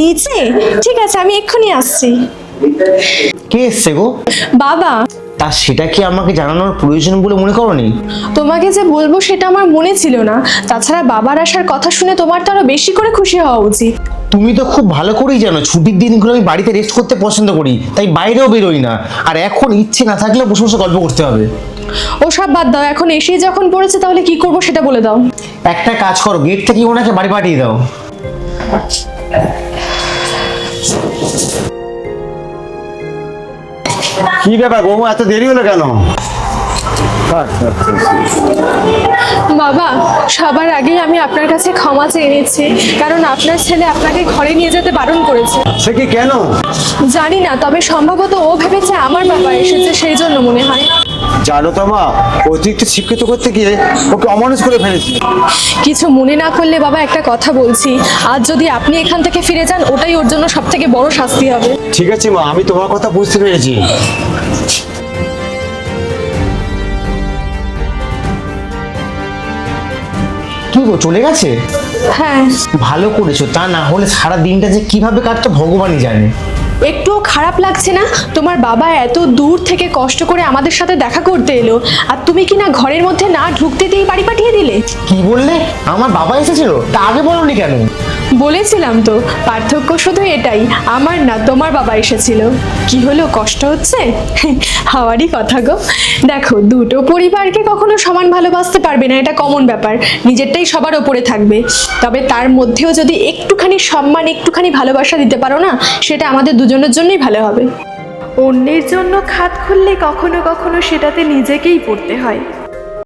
নিচে? ঠিক আছে আমি এক্ষুনি আসছি। কে এসছে গো? বাবা। তা সেটা কি আমাকে জানানোর প্রয়োজন বলে মনে করনি? তোমাকে যে বলব সেটা আমার মনে ছিল না। তাছাড়া বাবার আসার কথা শুনে তোমার তো আরও বেশি করে খুশি হওয়া উচিত। তুমি তো খুব ভালো করেই জানো ছুটির দিনগুলো আমি বাড়িতে রেস্ট করতে পছন্দ করি তাই বাইরেও বেরোই না। আর এখন ইচ্ছে না থাকলেও বসে বসে গল্প করতে হবে। ওসব বাদ দাও এখন এসে যখন পড়েছে তাহলে কি করব সেটা বলে দাও। একটা কাজ করো গেট থেকে ওনাকে বাড়ি পাঠিয়ে দাও। কি ব্যাপার বৌমা এত দেরি হলো কেন? বাবা সবার আগে আমি আপনার কাছে ক্ষমা চেয়ে নিচ্ছি কারণ আপনার ছেলে আপনাকে ঘরে নিয়ে যেতে বারণ করেছে। সে কি কেন? জানি না তবে সম্ভবত ও ভেবেছে আমার বাবা এসেছে সেই জন্য মনে হয়। জানো তো মা অতিরিক্ত শিক্ষিত করতে গিয়ে ওকে অমানুষ করে ফেলেছি। কিছু মনে না করলে বাবা একটা কথা বলছি আজ যদি আপনি এখান থেকে ফিরে যান ওটাই ওর জন্য সব থেকে বড় শাস্তি হবে। ঠিক আছে মা আমি তোমার কথা বুঝতে পেরেছি। কি গো চলে গেছে? হ্যাঁ। ভালো করেছ তা না হলে সারা দিনটা যে কীভাবে কাটতো ভগবানই জানে। একটুও খারাপ লাগছে না? তোমার বাবা এত দূর থেকে কষ্ট করে আমাদের সাথে দেখা করতে এলো আর তুমি কি না ঘরের মধ্যে না ঢুকতে দিয়ে বাড়ি পাঠিয়ে দিলে? কি বললে? আমার বাবা এসেছিল তা আগে বলনি কেন? বলেছিলাম তো পার্থক্য শুধু এটাই আমার না তোমার বাবা এসেছিল। কি হলো কষ্ট হচ্ছে? হাওয়ারই কথা গো। দেখো দুটো পরিবারকে কখনো সমান ভালোবাসতে পারবে না এটা কমন ব্যাপার নিজেরটাই সবার ওপরে থাকবে। তবে তার মধ্যেও যদি একটুখানি সম্মান একটুখানি ভালোবাসা দিতে পারো না সেটা আমাদের দুজনের জন্যই ভালো হবে। অন্যের জন্য খাত খুললে কখনো কখনো সেটাতে নিজেকেই পড়তে হয়।